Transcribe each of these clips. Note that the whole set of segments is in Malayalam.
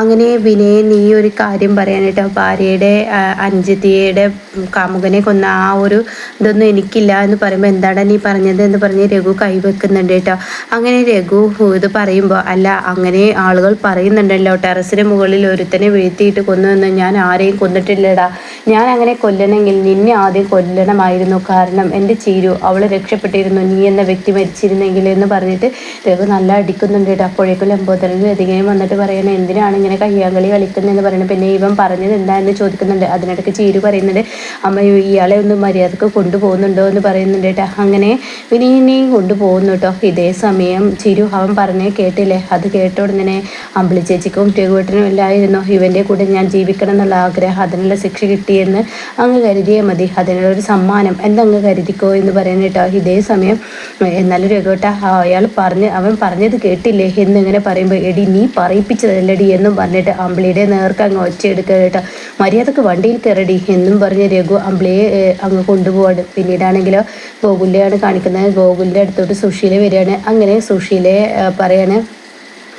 അങ്ങനെ വിനയൻ നീ ഒരു കാര്യം പറയാനായിട്ട് ഭാര്യയുടെ അഞ്ചതിയുടെ കാമുകനെ കൊന്ന ആ ഒരു ഇതൊന്നും എനിക്കില്ല എന്ന് പറയുമ്പോൾ എന്താണ് നീ പറഞ്ഞത് എന്ന് പറഞ്ഞ് രഘു കൈവെക്കുന്നുണ്ട് കേട്ടോ. അങ്ങനെ രഘു ഇത് പറയുമ്പോൾ അല്ല അങ്ങനെ ആളുകൾ പറയുന്നുണ്ടല്ലോ. ടെറസിന് മുകളിൽ ഒരുത്തനെ വീഴ്ത്തിയിട്ട് കൊന്നു ഞാൻ ആരെയും കൊന്നിട്ടില്ലടാ. ഞാൻ അങ്ങനെ കൊല്ലണമെങ്കിൽ നിന്നെ ആദ്യം കൊല്ലണമായിരുന്നു. കാരണം എന്റെ ചീരു അവൾ രക്ഷപ്പെട്ടിരുന്നു. നീ എന്ന വ്യക്തി മരിച്ചിരുന്നെങ്കിൽ എന്ന് പറഞ്ഞിട്ട് രഘു നല്ല അടിക്കുന്നുണ്ട് കേട്ടോ. അപ്പോഴേക്കും ലംബോദരൻ അധികം വന്നിട്ട് പറയണേ എന്തിനാണ് ഇങ്ങനെ കയ്യാങ്കളി കളിക്കുന്നതെന്ന് പറയുന്നത് പിന്നെ ഇവൻ പറഞ്ഞത് എന്താണെന്ന് ചോദിക്കുന്നുണ്ട്. അതിനിടയ്ക്ക് ചീരു പറയുന്നുണ്ട് അമ്മ ഇയാളെ ഒന്ന് മര്യാദയ്ക്ക് കൊണ്ടുപോകുന്നുണ്ടോ എന്ന് പറയുന്നുണ്ട് കേട്ടോ അങ്ങനെ വിനീനെയും കൊണ്ടുപോകുന്നു കേട്ടോ ഇതേ സമയം ചിരു അവൻ പറഞ്ഞേ കേട്ടില്ലേ? അത് കേട്ട ഉടനെ അമ്പിളി ചേച്ചിക്കും രഘുവേട്ടനും ഇല്ലായിരുന്നു ഇവന്റെ കൂടെ ഞാൻ ജീവിക്കണം എന്നുള്ള ആഗ്രഹം അതിനുള്ള ശിക്ഷ കിട്ടിയെന്ന് അങ്ങ് കരുതിയേ മതി. അതിനുള്ള ഒരു സമ്മാനം എന്തങ്ങ് കരുതിക്കോ എന്ന് പറയുന്നത് ഇതേ സമയം എന്നാലും രഘുവേട്ട അയാൾ പറഞ്ഞ് അവൻ പറഞ്ഞത് കേട്ടില്ലേ? എന്നിങ്ങനെ പറയുമ്പോൾ എടി നീ പറയിപ്പിച്ചതല്ലടി എന്നും പറഞ്ഞിട്ട് അമ്പിളിയുടെ നേർക്ക് അങ്ങ് ഒച്ചയെടുക്കുക കേട്ടോ. മര്യാദയ്ക്ക് വണ്ടിയിൽ കയറടി എന്നും പറഞ്ഞ് രഘു അമ്പിളിയെ അങ്ങ് കൊണ്ടുപോവാണ്. പിന്നീടാണെങ്കിലോ ഗോകുലിനെയാണ് കാണിക്കുന്നത്. ഗോകുലിന്റെ അടുത്തോട്ട് സുശീല വരികയാണ്. അങ്ങനെ സുശീലയെ പറയാണ്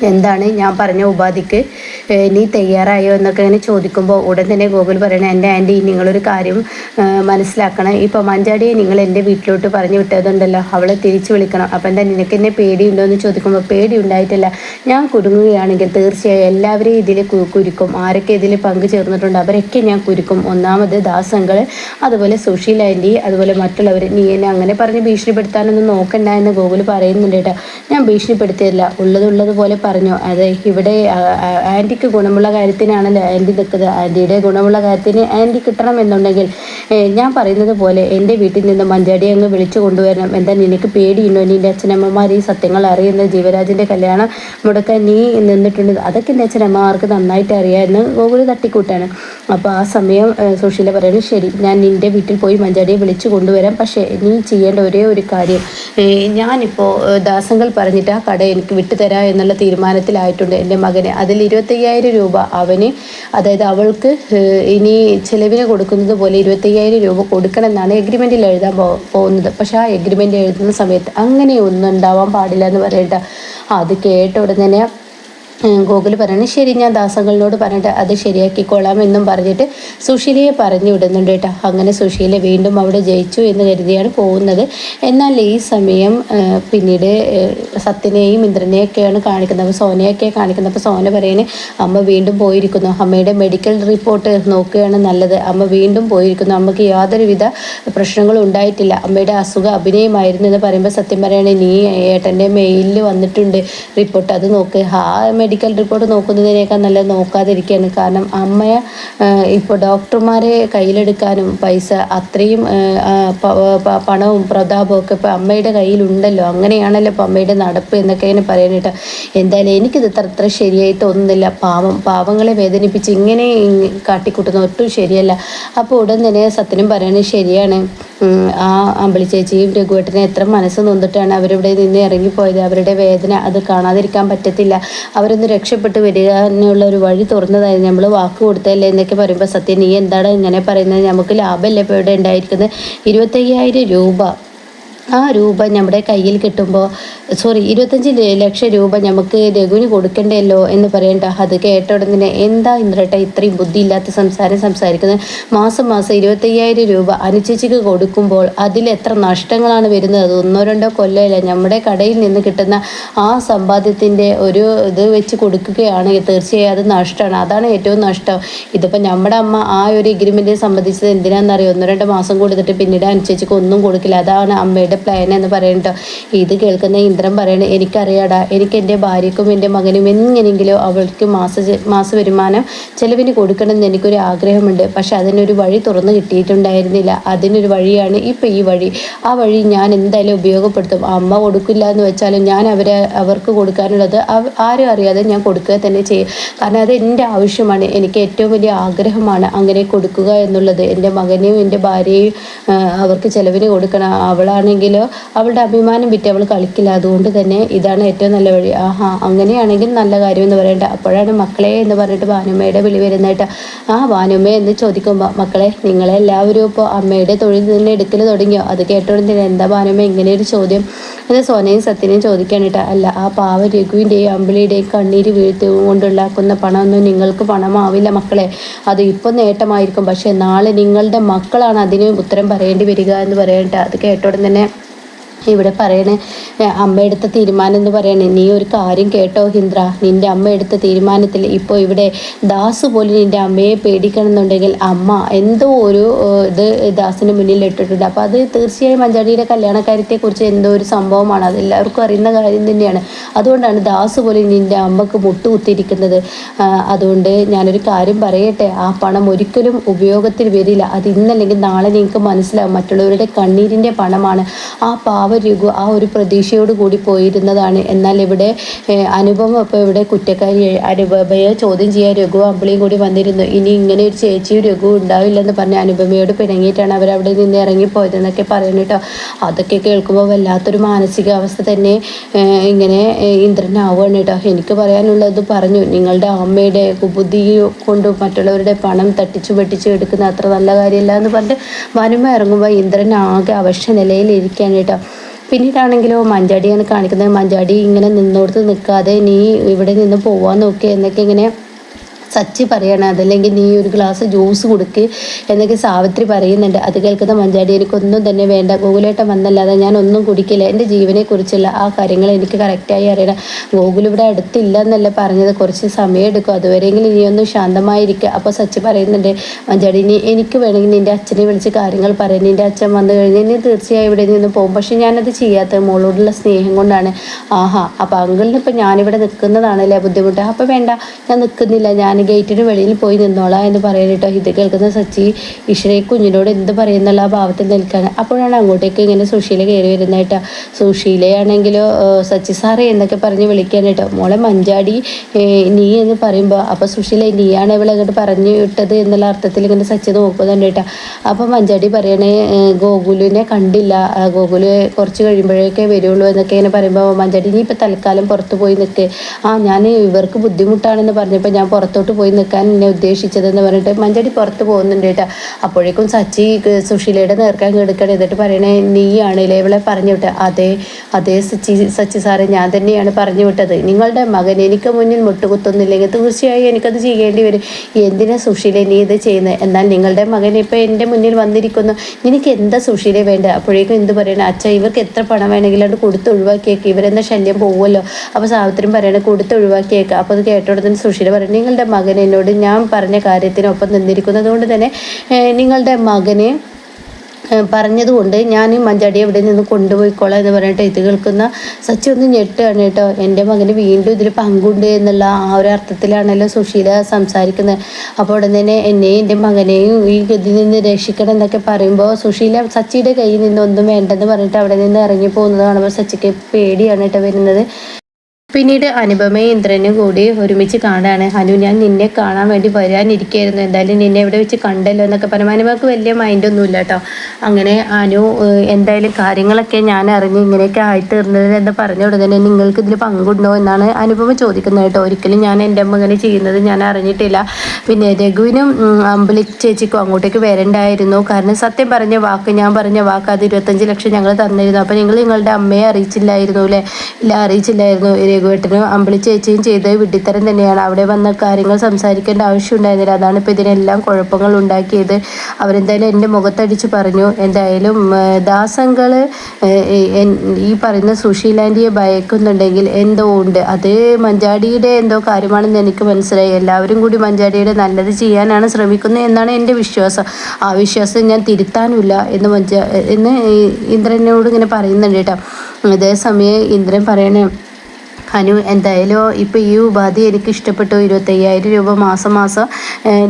എന്താണ് ഞാൻ പറഞ്ഞ ഉപാധിക്ക് നീ തയ്യാറായോ എന്നൊക്കെ ഇങ്ങനെ ചോദിക്കുമ്പോൾ ഉടൻ തന്നെ ഗോകുൽ പറയണേ എന്റെ ആന്റി നിങ്ങളൊരു കാര്യം മനസ്സിലാക്കണം. ഇപ്പോൾ മഞ്ചാടിയെ നിങ്ങൾ എന്റെ വീട്ടിലോട്ട് പറഞ്ഞു വിട്ടതുണ്ടല്ലോ. അവളെ തിരിച്ചു വിളിക്കണം. അപ്പം എന്താ നിനക്ക് എന്നെ പേടിയുണ്ടോ എന്ന് ചോദിക്കുമ്പോൾ പേടി ഉണ്ടായിട്ടില്ല ഞാൻ കുടുങ്ങുകയാണെങ്കിൽ തീർച്ചയായും എല്ലാവരെയും ഇതിൽ കുരുക്കും. ആരൊക്കെ ഇതിൽ പങ്കു ചേർന്നിട്ടുണ്ട് അവരൊക്കെ ഞാൻ കുരുക്കും. ഒന്നാമത് ദാസങ്ങൾ അതുപോലെ സുഷീൽ ആന്റി അതുപോലെ മറ്റുള്ളവർ നീ എന്നെ അങ്ങനെ പറഞ്ഞ് ഭീഷണിപ്പെടുത്താനൊന്നും നോക്കണ്ട എന്ന് ഗോകുൽ പറയുന്നുണ്ട് കേട്ടോ. ഞാൻ ഭീഷണിപ്പെടുത്തിയില്ല. ഉള്ളതുള്ളതുപോലെ പറഞ്ഞു. അത് ഇവിടെ ആന്റിക്ക് ഗുണമുള്ള കാര്യത്തിനാണല്ലോ ആന്റി നിൽക്കുന്നത്. ആന്റിയുടെ ഗുണമുള്ള കാര്യത്തിന് ആന്റി കിട്ടണമെന്നുണ്ടെങ്കിൽ ഞാൻ പറയുന്നത് പോലെ എന്റെ വീട്ടിൽ നിന്ന് മഞ്ചാടി അങ്ങ് വിളിച്ചു കൊണ്ടുവരണം. എന്താ നിനക്ക് പേടിയുണ്ടോ? നിന്റെ അച്ഛനമ്മമാർ ഈ സത്യങ്ങൾ അറിയുന്ന ജീവരാജിന്റെ കല്യാണം മുടക്കാൻ നീ നിന്നിട്ടുണ്ട്. അതൊക്കെ എന്റെ അച്ഛനമ്മമാർക്ക് നന്നായിട്ട് അറിയാമെന്ന് ഗോകുൽ തട്ടിക്കൂട്ടാണ്. അപ്പോൾ ആ സമയം സുശീല പറയുന്നത് ശരി ഞാൻ നിന്റെ വീട്ടിൽ പോയി മഞ്ചാടിയെ വിളിച്ചു കൊണ്ടുവരാം. പക്ഷേ നീ ചെയ്യേണ്ട ഒരേ ഒരു കാര്യം. ഞാനിപ്പോൾ ദാസങ്ങൾ പറഞ്ഞിട്ട് ആ കട എനിക്ക് വിട്ടുതരാം എന്നുള്ള തീരുമാനത്തിലായിട്ടുണ്ട് എന്റെ മകന്. അതിൽ ഇരുപത്തയ്യായിരം രൂപ അവന് അതായത് അവൾക്ക് ഇനി ചിലവിന് കൊടുക്കുന്നത് പോലെ ഇരുപത്തയ്യായിരം രൂപ കൊടുക്കണമെന്നാണ് എഗ്രിമെന്റിൽ എഴുതാൻ പോകുന്നത്. പക്ഷേ ആ എഗ്രിമെന്റ് എഴുതുന്ന സമയത്ത് അങ്ങനെ ഒന്നും ഉണ്ടാവാൻ പാടില്ല എന്ന് പറയട്ടെ അത് കേട്ട ഉടനെ ഗോകുൽ പറഞ്ഞു ശരി ഞാൻ ദാസങ്ങളിനോട് പറഞ്ഞിട്ട് അത് ശരിയാക്കിക്കോളാം എന്നും പറഞ്ഞിട്ട് സുശീലയെ പറഞ്ഞു വിടുന്നുണ്ട് കേട്ടോ. അങ്ങനെ സുശീല വീണ്ടും അവിടെ ജയിച്ചു എന്ന് കരുതിയാണ് പോകുന്നത്. എന്നാൽ ഈ സമയം പിന്നീട് സത്യനെയും ഇന്ദ്രനെയൊക്കെയാണ് കാണിക്കുന്നത്. അപ്പോൾ സോനയൊക്കെ കാണിക്കുന്നത്. അപ്പോൾ സോന പറയുന്നത് അമ്മ വീണ്ടും പോയിരിക്കുന്നു. അമ്മയുടെ മെഡിക്കൽ റിപ്പോർട്ട് നോക്കുകയാണ് നല്ലത്. അമ്മ വീണ്ടും പോയിരിക്കുന്നു. അമ്മയ്ക്ക് യാതൊരുവിധ പ്രശ്നങ്ങളും ഉണ്ടായിട്ടില്ല. അമ്മയുടെ അസുഖ അഭിനയമായിരുന്നു എന്ന് പറയുമ്പോൾ സത്യം പറയുകയാണെങ്കിൽ നീ ഏട്ടന്റെ മെയിലിൽ വന്നിട്ടുണ്ട്. റിപ്പോർട്ട് അത് നോക്ക്. ആ മെഡിക്കൽ റിപ്പോർട്ട് നോക്കുന്നതിനേക്കാൾ നല്ലത് നോക്കാതിരിക്കുകയാണ് കാരണം അമ്മയെ ഇപ്പോൾ ഡോക്ടർമാരെ കയ്യിലെടുക്കാനും പൈസ അത്രയും പണവും പ്രതാപവും ഒക്കെ ഇപ്പോൾ അമ്മയുടെ കയ്യിലുണ്ടല്ലോ. അങ്ങനെയാണല്ലോ ഇപ്പോൾ അമ്മയുടെ നടപ്പ് എന്നൊക്കെ ഇങ്ങനെ പറയാനിട്ട് എന്തായാലും എനിക്കിത് ഇത്ര അത്ര ശരിയായി തോന്നുന്നില്ല പാവം പാവങ്ങളെ വേദനിപ്പിച്ച് ഇങ്ങനെ കാട്ടിക്കൂട്ടുന്ന ഒട്ടും ശരിയല്ല. അപ്പോൾ ഉടൻ തന്നെ സത്യനും പറയുന്നത് ശരിയാണ്. ആ അമ്പിളി ചേച്ചിയും രഘുവേട്ടനെ എത്ര മനസ്സ് നൊന്നിട്ടാണ് അവരിവിടെ നിന്ന് ഇറങ്ങിപ്പോയത്. അവരുടെ വേദന അത് കാണാതിരിക്കാൻ പറ്റത്തില്ല. അവരൊന്ന് രക്ഷപ്പെട്ട് എന്നുള്ള ഒരു വഴി തുറന്നതായി നമ്മൾ വാക്ക് കൊടുത്തല്ലേ എന്നൊക്കെ പറയുമ്പോൾ സത്യം നീ എന്താണ് ഇങ്ങനെ പറയുന്നത്? നമുക്ക് ലാഭമല്ലേ ഇപ്പോൾ ഇവിടെ ഉണ്ടായിരിക്കുന്നത്? ഇരുപത്തയ്യായിരം രൂപ ആ രൂപ നമ്മുടെ കയ്യിൽ കിട്ടുമ്പോൾ സോറി ഇരുപത്തഞ്ച് ലക്ഷം രൂപ നമുക്ക് രഘുവിന് കൊടുക്കണ്ടല്ലോ എന്ന് പറയണ്ട. അത് കേട്ട ഉടനെ എന്താ ഇന്ദ്രട്ട ഇത്രയും ബുദ്ധിയില്ലാത്ത സംസാരം സംസാരിക്കുന്നത്? മാസം മാസം ഇരുപത്തയ്യായിരം രൂപ അനുചേച്ചിക്ക് കൊടുക്കുമ്പോൾ അതിൽ എത്ര നഷ്ടങ്ങളാണ് വരുന്നത്? അത് ഒന്നോ രണ്ടോ കൊല്ലമില്ല നമ്മുടെ കടയിൽ നിന്ന് കിട്ടുന്ന ആ സമ്പാദ്യത്തിന്റെ ഒരു ഇത് വെച്ച് കൊടുക്കുകയാണെങ്കിൽ തീർച്ചയായും അത് നഷ്ടമാണ്. അതാണ് ഏറ്റവും നഷ്ടം. ഇതിപ്പോൾ നമ്മുടെ അമ്മ ആ ഒരു എഗ്രിമെന്റിനെ സംബന്ധിച്ചത് എന്തിനാണെന്നറിയോ? ഒന്നോ രണ്ടോ മാസം കൊടുത്തിട്ട് പിന്നീട് അനുചേച്ചിക്ക് ഒന്നും കൊടുക്കില്ല. അതാണ് അമ്മയുടെ എന്റെ പ്ലാൻ എന്ന് പറയുന്നുണ്ടോ ഇത് കേൾക്കുന്ന ഇന്ദ്രൻ പറയണ എനിക്കറിയാടാ എനിക്ക് എന്റെ ഭാര്യക്കും എന്റെ മകനും എങ്ങനെയെങ്കിലും അവൾക്ക് മാസ മാസ വരുമാനം ചിലവിന് കൊടുക്കണമെന്ന് എനിക്കൊരു ആഗ്രഹമുണ്ട്. പക്ഷെ അതിനൊരു വഴി തുറന്നു കിട്ടിയിട്ടുണ്ടായിരുന്നില്ല. അതിനൊരു വഴിയാണ് ഇപ്പം ഈ വഴി. ആ വഴി ഞാൻ എന്തായാലും ഉപയോഗപ്പെടുത്തും. അമ്മ കൊടുക്കില്ല എന്ന് വെച്ചാലും ഞാൻ അവരെ അവർക്ക് കൊടുക്കാനുള്ളത് ആരും അറിയാതെ ഞാൻ കൊടുക്കുക തന്നെ ചെയ്യും. കാരണം അത് എന്റെ ആവശ്യമാണ്. എനിക്ക് ഏറ്റവും വലിയ ആഗ്രഹമാണ് അങ്ങനെ കൊടുക്കുക എന്നുള്ളത്. എന്റെ മകനെയും എന്റെ ഭാര്യയും അവർക്ക് ചിലവിന് കൊടുക്കണം. അവളാണെങ്കിൽ ആണെങ്കിലോ അവളുടെ അഭിമാനം വിറ്റ് അവൾ കളിക്കില്ല. അതുകൊണ്ട് തന്നെ ഇതാണ് ഏറ്റവും നല്ല വഴി. ആഹാ അങ്ങനെയാണെങ്കിൽ നല്ല കാര്യം എന്ന് പറയണ്ട. അപ്പോഴാണ് മക്കളെ എന്ന് പറഞ്ഞിട്ട് ഭാനുമ്മയുടെ വിളി വരുന്നതായിട്ട് ആ ഭാനുമ്മ എന്ന് ചോദിക്കുമ്പോൾ മക്കളെ നിങ്ങളെല്ലാവരും ഇപ്പോൾ അമ്മയുടെ തൊഴിൽ തന്നെ എടുക്കൽ തുടങ്ങിയോ? അത് കേട്ടോണ്ട് എന്താ ഭാനുമ്മ ഇങ്ങനെ ഒരു ചോദ്യം. എന്ന് സോനയും സത്യനെയും ചോദിക്കാനിട്ട അല്ല ആ പാവ രഘുവിന്റെയും അമ്പിളിയുടെയും കണ്ണീര് വീഴ്ത്തും കൊണ്ടുണ്ടാക്കുന്ന പണമൊന്നും നിങ്ങൾക്ക് പണമാവില്ല മക്കളെ. അത് ഇപ്പോൾ നേട്ടമായിരിക്കും. പക്ഷേ നാളെ നിങ്ങളുടെ മക്കളാണ് അതിന് ഉത്തരം പറയേണ്ടി വരിക എന്ന് പറയണ്ട. അത് കേട്ടോടെ തന്നെ ഇവിടെ പറയണേ അമ്മ എടുത്ത തീരുമാനം എന്ന് പറയണേ നീ ഒരു കാര്യം കേട്ടോ ഹിന്ദ്ര നിന്റെ അമ്മ എടുത്ത തീരുമാനത്തിൽ ഇപ്പോൾ ഇവിടെ ദാസ് പോലും നിന്റെ അമ്മയെ പേടിക്കണമെന്നുണ്ടെങ്കിൽ അമ്മ എന്തോ ഒരു ഇത് ദാസിന് മുന്നിൽ ഇട്ടിട്ടുണ്ട്. അപ്പോൾ അത് തീർച്ചയായും മഞ്ചാടിയുടെ കല്യാണക്കാര്യത്തെക്കുറിച്ച് എന്തോ ഒരു സംഭവമാണ്. അത് എല്ലാവർക്കും അറിയുന്ന കാര്യം തന്നെയാണ്. അതുകൊണ്ടാണ് ദാസ് പോലും നിന്റെ അമ്മയ്ക്ക് മുട്ടുകുത്തിയിരിക്കുന്നത്. അതുകൊണ്ട് ഞാനൊരു കാര്യം പറയട്ടെ ആ പണം ഒരിക്കലും ഉപയോഗത്തിൽ വരില്ല. അത് ഇന്നല്ലെങ്കിൽ നാളെ നിങ്ങൾക്ക് മനസ്സിലാവും. മറ്റുള്ളവരുടെ കണ്ണീരിന്റെ പണമാണ്. ആ രഘു ആ ഒരു പ്രതീക്ഷയോട് കൂടി പോയിരുന്നതാണ്. എന്നാൽ ഇവിടെ അനുപമ അപ്പോൾ ഇവിടെ കുറ്റക്കാരി അനുപമയെ ചോദ്യം ചെയ്യാൻ രഘു അമ്പിളിയും കൂടി വന്നിരുന്നു. ഇനി ഇങ്ങനെ ഒരു ചേച്ചിയും രഘു ഉണ്ടാവില്ലെന്ന് പറഞ്ഞ് അനുപമയോട് പിണങ്ങിയിട്ടാണ് അവരവിടെ നിന്ന് ഇറങ്ങിപ്പോയത് എന്നൊക്കെ പറയുന്നു കേട്ടോ. അതൊക്കെ കേൾക്കുമ്പോൾ വല്ലാത്തൊരു മാനസികാവസ്ഥ തന്നെ ഇങ്ങനെ ഇന്ദ്രനാവുകയാണ് കേട്ടോ. എനിക്ക് പറയാനുള്ളത് പറഞ്ഞു നിങ്ങളുടെ അമ്മയുടെ കുബുദ്ധി കൊണ്ടും മറ്റുള്ളവരുടെ പണം തട്ടിച്ചു വെട്ടിച്ചു എടുക്കുന്ന അത്ര നല്ല കാര്യമല്ല എന്ന് പറഞ്ഞിട്ട് വനുമ ഇറങ്ങുമ്പോൾ ഇന്ദ്രൻ ആകെ അവശ്യ നിലയിലിരിക്കുകയാണ് കേട്ടോ. പിന്നീടാണെങ്കിലോ മഞ്ചാടിയാണ് കാണിക്കുന്നത്. മഞ്ചാടി ഇങ്ങനെ നിന്നോടത്ത് നിൽക്കാതെ നീ ഇവിടെ നിന്ന് പോവാൻ നോക്ക് എന്നൊക്കെ ഇങ്ങനെ സച്ചി പറയണം അതല്ലെങ്കിൽ നീ ഒരു ഗ്ലാസ് ജ്യൂസ് കൊടുക്ക് എന്നൊക്കെ സാവിത്രി പറയുന്നുണ്ട്. അത് കേൾക്കുന്ന മഞ്ചാടി എനിക്കൊന്നും തന്നെ വേണ്ട. ഗോകുലേട്ടൻ വന്നല്ലാതെ ഞാൻ ഒന്നും കുടിക്കില്ല. എന്റെ ജീവനെക്കുറിച്ചുള്ള ആ കാര്യങ്ങൾ എനിക്ക് കറക്റ്റായി അറിയണം. ഗോകുൽ ഇവിടെ അടുത്തില്ല എന്നല്ല പറഞ്ഞത്. കുറച്ച് സമയം എടുക്കും. അതുവരെയെങ്കിലും നീ ഒന്ന് ശാന്തമായിരിക്കുക അപ്പോൾ സച്ചി പറയുന്നുണ്ട് മഞ്ചാടി നീ എനിക്ക് വേണമെങ്കിൽ നിന്റെ അച്ഛനെ വിളിച്ച് കാര്യങ്ങൾ പറയാം. നിന്റെ അച്ഛൻ വന്നു കഴിഞ്ഞാൽ നീ തീർച്ചയായും ഇവിടെ നിന്ന് പോകും. പക്ഷെ ഞാനത് ചെയ്യാത്ത മോളോടുള്ള സ്നേഹം കൊണ്ടാണ്. ആഹാ അപ്പോൾ അങ്കിളിനിപ്പോൾ ഞാനിവിടെ നിൽക്കുന്നതാണല്ലേ ബുദ്ധിമുട്ട്. അപ്പോൾ വേണ്ട ഞാൻ നിൽക്കുന്നില്ല. ഞാൻ ഗേറ്റിന് വെളിയിൽ പോയി നിന്നോളാം എന്ന് പറയാനിട്ടോ ഇത് കേൾക്കുന്ന സച്ചി ഈശ്വരയെ കുഞ്ഞിനോട് എന്ത് പറയുന്നുള്ള ആ ഭാവത്തിൽ നിൽക്കുകയാണ് അപ്പോഴാണ് അങ്ങോട്ടേക്ക് ഇങ്ങനെ സുശീല കയറി വരുന്നതായിട്ടോ സുശീലയാണെങ്കിലോ സച്ചി സാറേ എന്നൊക്കെ പറഞ്ഞ് വിളിക്കാനായിട്ടോ മോളെ മഞ്ചാടി നീ എന്ന് പറയുമ്പോൾ അപ്പോൾ സുശീല നീയാണ് ഇവളെ അങ്ങോട്ട് പറഞ്ഞു വിട്ടത് എന്നുള്ള അർത്ഥത്തിൽ ഇങ്ങനെ സച്ചി നോക്കുന്നുണ്ട് കേട്ടോ. അപ്പോൾ മഞ്ചാടി പറയണേ ഗോകുലിനെ കണ്ടില്ല. ഗോകുൽ കുറച്ച് കഴിയുമ്പോഴേക്കേ വരുള്ളൂ എന്നൊക്കെ ഇങ്ങനെ പറയുമ്പോൾ മഞ്ചാടി നീ ഇപ്പോൾ തൽക്കാലം പുറത്തു പോയി നിൽക്ക് ആ ഞാൻ ഇവർക്ക് ബുദ്ധിമുട്ടാണെന്ന് പറഞ്ഞപ്പോൾ ഞാൻ പുറത്തോട്ട് പോയി നിൽക്കാൻ എന്നെ ഉദ്ദേശിച്ചതെന്ന് പറഞ്ഞിട്ട് മഞ്ചടി പുറത്ത് പോകുന്നുണ്ട് കേട്ടോ. അപ്പോഴേക്കും സച്ചി സുശീലയുടെ നേർക്കാൻ കെടുക്കണം. എന്നിട്ട് പറയണേ നീയാണല്ലേ ഇവളെ പറഞ്ഞു വിട്ട അതെ അതേ സച്ചി സച്ചി സാറെ ഞാൻ തന്നെയാണ് പറഞ്ഞു വിട്ടത്. നിങ്ങളുടെ മകൻ എനിക്ക് മുന്നിൽ മുട്ടുകുത്തുന്നില്ലെങ്കിൽ തീർച്ചയായും എനിക്കത് ചെയ്യേണ്ടി വരും. എന്തിനാ സുശീലെ നീ ഇത് ചെയ്യുന്നത് എന്നാൽ നിങ്ങളുടെ മകൻ ഇപ്പോൾ എന്റെ മുന്നിൽ വന്നിരിക്കുന്നു. എനിക്ക് എന്താ സുശീലെ വേണ്ടത് അപ്പോഴേക്കും എന്ത് പറയണം അച്ഛ ഇവർക്ക് എത്ര പണം വേണമെങ്കിലും അത് കൊടുത്ത് ഒഴിവാക്കിയേക്ക്. ഇവരെന്താ ശല്യം പോകുമല്ലോ അപ്പോൾ സാവിത്രിയും പറയണേ കൊടുത്ത് ഒഴിവാക്കിയേക്കാം. അപ്പോൾ അത് കേട്ടോടത്തിന് സുശീല പറയണേ നിങ്ങളുടെ മകൻ എന്നോട് ഞാൻ പറഞ്ഞ കാര്യത്തിനൊപ്പം നിന്നിരിക്കുന്നത് കൊണ്ട് തന്നെ നിങ്ങളുടെ മകനെ പറഞ്ഞതുകൊണ്ട് ഞാൻ ഈ മഞ്ചാടിയെ ഇവിടെ നിന്ന് കൊണ്ടുപോയിക്കോളാം എന്ന് പറഞ്ഞിട്ട് ഇത് കേൾക്കുന്ന സച്ചി ഒന്ന് ഞെട്ടുകയാണ് കേട്ടോ. എന്റെ മകന് വീണ്ടും ഇതിൽ പങ്കുണ്ട് എന്നുള്ള ആ ഒരു അർത്ഥത്തിലാണല്ലോ സുശീല സംസാരിക്കുന്നത്. അപ്പോൾ ഉടൻ തന്നെ എന്നെയും എന്റെ മകനെയും ഈ ഗതി നിന്ന് രക്ഷിക്കണം എന്നൊക്കെ പറയുമ്പോൾ സുശീല സച്ചിയുടെ കയ്യിൽ നിന്ന് ഒന്നും വേണ്ടെന്ന് പറഞ്ഞിട്ട് അവിടെ നിന്ന് ഇറങ്ങി പോകുന്നത് കാണുമ്പോൾ സച്ചിക്ക് പേടിയാണ് കേട്ടോ വരുന്നത്. പിന്നീട് അനുപമയും ഇന്ദ്രനും കൂടി ഒരുമിച്ച് കാണാണ്. അനു ഞാൻ നിന്നെ കാണാൻ വേണ്ടി വരാനിരിക്കുകയായിരുന്നു. എന്തായാലും നിന്നെ എവിടെ വെച്ച് കണ്ടല്ലോ എന്നൊക്കെ പറഞ്ഞു. അനുപമക്ക് വലിയ മൈൻഡൊന്നുമില്ല കേട്ടോ അങ്ങനെ അനു എന്തായാലും കാര്യങ്ങളൊക്കെ ഞാൻ അറിഞ്ഞ് ഇങ്ങനെയൊക്കെ ആയിത്തീർന്നത് എന്ന് പറഞ്ഞ ഉടനെ നിങ്ങൾക്ക് ഇതിൽ പങ്കുണ്ടോ എന്നാണ് അനുപമ ചോദിക്കുന്നത് കേട്ടോ ഒരിക്കലും ഞാൻ എന്റെ അമ്മ ഇങ്ങനെ ചെയ്യുന്നത് ഞാൻ അറിഞ്ഞിട്ടില്ല. പിന്നെ രഘുവിനും അമ്പലി ചേച്ചിക്കും അങ്ങോട്ടേക്ക് വരണ്ടായിരുന്നു. കാരണം സത്യം പറഞ്ഞ വാക്ക് ഞാൻ പറഞ്ഞ വാക്ക് അത് ഇരുപത്തഞ്ച് ലക്ഷം ഞങ്ങൾ തന്നിരുന്നു. അപ്പോൾ നിങ്ങൾ നിങ്ങളുടെ അമ്മയെ അറിയിച്ചില്ലായിരുന്നു അല്ലേ? ഇല്ല അറിയിച്ചില്ലായിരുന്നു. രഘുവേട്ടനും അമ്പിളി ചേച്ചിയും ചെയ്ത വിഡ്ഢിത്തരം തന്നെയാണ്. അവിടെ വന്ന കാര്യങ്ങൾ സംസാരിക്കേണ്ട ആവശ്യമുണ്ടായിരുന്നില്ല അതാണ് ഇപ്പോൾ ഇതിനെല്ലാം കുഴപ്പങ്ങൾ ഉണ്ടാക്കിയത്. അവരെന്തായാലും എന്റെ മുഖത്തടിച്ച് പറഞ്ഞു. എന്തായാലും ദാസങ്ങൾ ഈ പറയുന്ന സുശീലാന്റിയെ ഭയക്കുന്നുണ്ടെങ്കിൽ എന്തോ ഉണ്ട്. അത് മഞ്ചാടിയുടെ എന്തോ കാര്യമാണെന്ന് എനിക്ക് മനസ്സിലായി. എല്ലാവരും കൂടി മഞ്ചാടിയുടെ നല്ലത് ചെയ്യാനാണ് ശ്രമിക്കുന്നത് എന്നാണ് എന്റെ വിശ്വാസം. ആ വിശ്വാസം ഞാൻ തിരുത്താനില്ല എന്ന് മഞ്ച എന്ന് ഇന്ദ്രനോട് ഇങ്ങനെ പറയുന്നുണ്ട് കേട്ടോ. അതേസമയം ഇന്ദ്രൻ പറയണേ അനു എന്തായാലും ഇപ്പോൾ ഈ ഉപാധി എനിക്ക് ഇഷ്ടപ്പെട്ടു. ഇരുപത്തയ്യായിരം രൂപ മാസം മാസം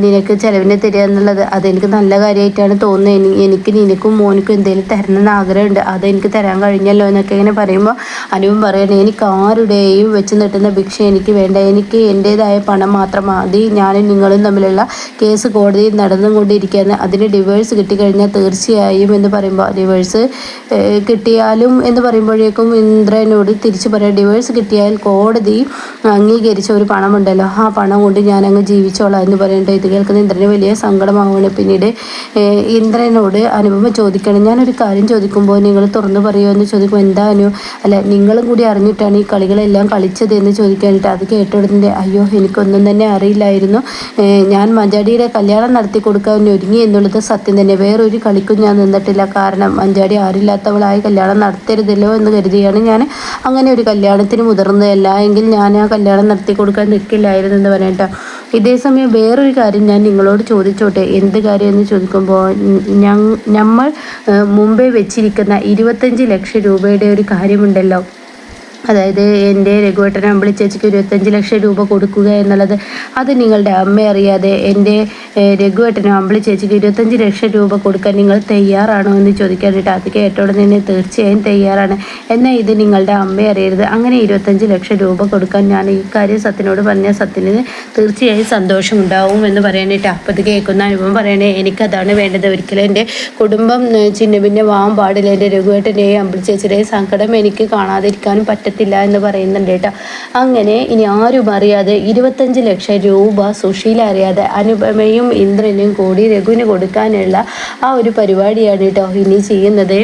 നിനക്ക് ചിലവിന് തരിക എന്നുള്ളത് അതെനിക്ക് നല്ല കാര്യമായിട്ടാണ് തോന്നുന്നത്. എനിക്ക് നിനക്കും മോനിക്കും എന്തെങ്കിലും തരണമെന്ന് ആഗ്രഹമുണ്ട്. അതെനിക്ക് തരാൻ കഴിഞ്ഞല്ലോ എന്നൊക്കെ ഇങ്ങനെ പറയുമ്പോൾ അനുവും പറയണേ എനിക്ക് ആരുടെയും വെച്ച് നിട്ടുന്ന ഭിക്ഷ എനിക്ക് വേണ്ട. എനിക്ക് എന്റേതായ പണം മാത്രം മതി. ഞാനും നിങ്ങളും തമ്മിലുള്ള കേസ് കോടതിയിൽ നടന്നുകൊണ്ടിരിക്കുകയാണ്. അതിന് ഡിവേഴ്സ് കിട്ടിക്കഴിഞ്ഞാൽ തീർച്ചയായും എന്ന് പറയുമ്പോൾ ഡിവേഴ്സ് കിട്ടിയാലും എന്ന് പറയുമ്പോഴേക്കും ഇന്ദ്രനോട് തിരിച്ചു പറയാം ഡിവേഴ്സ് കിട്ടിയാൽ കോടതി അംഗീകരിച്ച ഒരു പണമുണ്ടല്ലോ. ആ പണം കൊണ്ട് ഞാൻ അങ്ങ് ജീവിച്ചോളാം എന്ന് പറയുന്നുണ്ട് ഇത് കേൾക്കുന്ന ഇന്ദ്രന് വലിയ സങ്കടമാവുകയാണ്. പിന്നീട് ഇന്ദ്രനോട് അനുഭവം ചോദിക്കണം. ഞാനൊരു കാര്യം ചോദിക്കുമ്പോൾ നിങ്ങൾ തുറന്നു പറയുമോ എന്ന് ചോദിക്കുമ്പോൾ എന്താ അനു? അല്ല നിങ്ങളും കൂടി അറിഞ്ഞിട്ടാണ് ഈ കളികളെല്ലാം കളിച്ചത് എന്ന് ചോദിക്കാനായിട്ട് അത് കേട്ടോടത്തിന്റെ അയ്യോ എനിക്കൊന്നും തന്നെ അറിയില്ലായിരുന്നു. ഞാൻ മഞ്ചാടിയുടെ കല്യാണം നടത്തി കൊടുക്കാൻ ഒരുങ്ങി എന്നുള്ളത് സത്യം തന്നെ. വേറൊരു കളിക്കും ഞാൻ നിന്നിട്ടില്ല. കാരണം മഞ്ചാടി ആരില്ലാത്തവളായി കല്യാണം നടത്തരുതല്ലോ എന്ന് കരുതിയാണ് ഞാൻ അങ്ങനെ ഒരു കല്യാണത്തിന് മുതിർന്നത് പോകുന്നതല്ല എങ്കിൽ ഞാൻ ആ കല്യാണം നടത്തി കൊടുക്കാൻ നിൽക്കില്ലായിരുന്നു എന്ന് പറയട്ടോ ഇതേ സമയം വേറൊരു കാര്യം ഞാൻ നിങ്ങളോട് ചോദിച്ചോട്ടെ. എന്ത് കാര്യം എന്ന് ചോദിക്കുമ്പോൾ നമ്മൾ മുമ്പേ വെച്ചിരിക്കുന്ന ഇരുപത്തഞ്ച് ലക്ഷം രൂപയുടെ ഒരു കാര്യമുണ്ടല്ലോ. അതായത് എന്റെ രഘുവേട്ടനെ ചേച്ചിക്ക് ഇരുപത്തഞ്ച് ലക്ഷം രൂപ കൊടുക്കുക എന്നുള്ളത് അത് നിങ്ങളുടെ അമ്മ അറിയാതെ എന്റെ രഘുവേട്ടനും അമ്പിളി ചേച്ചിക്ക് ഇരുപത്തഞ്ച് ലക്ഷം രൂപ കൊടുക്കാൻ നിങ്ങൾ തയ്യാറാണോ എന്ന് ചോദിക്കാനായിട്ട് അതൊക്കെ ഏറ്റവും തന്നെ തീർച്ചയായും തയ്യാറാണ്. എന്നാൽ ഇത് നിങ്ങളുടെ അമ്മ അറിയരുത്. അങ്ങനെ ഇരുപത്തഞ്ച് ലക്ഷം രൂപ കൊടുക്കാൻ ഞാൻ ഈ കാര്യം സത്യനോട് പറഞ്ഞ സത്യന് തീർച്ചയായും സന്തോഷമുണ്ടാവും എന്ന് പറയാനായിട്ട് അപ്പത് കേൾക്കുന്ന അനുഭവം പറയണേ. എനിക്കതാണ് വേണ്ടത്. ഒരിക്കലും എന്റെ കുടുംബം ചിന്ന പിന്നെ വാൻ പാടില്ല. എന്റെ രഘുവേട്ടനെയും അമ്പിളി ചേച്ചിയുടെയും സങ്കടം എനിക്ക് കാണാതിരിക്കാനും പറ്റത്തില്ല പറ്റത്തില്ല എന്ന് പറയുന്നുണ്ട് കേട്ടോ. അങ്ങനെ ഇനി ആരും അറിയാതെ ഇരുപത്തഞ്ച് ലക്ഷം രൂപ സുശീല അറിയാതെ അനുപമയും ഇന്ദ്രനും കൂടി രഘുവിന് കൊടുക്കാനുള്ള ആ ഒരു പരിപാടിയാണ് കേട്ടോ ഇനി ചെയ്യുന്നത്.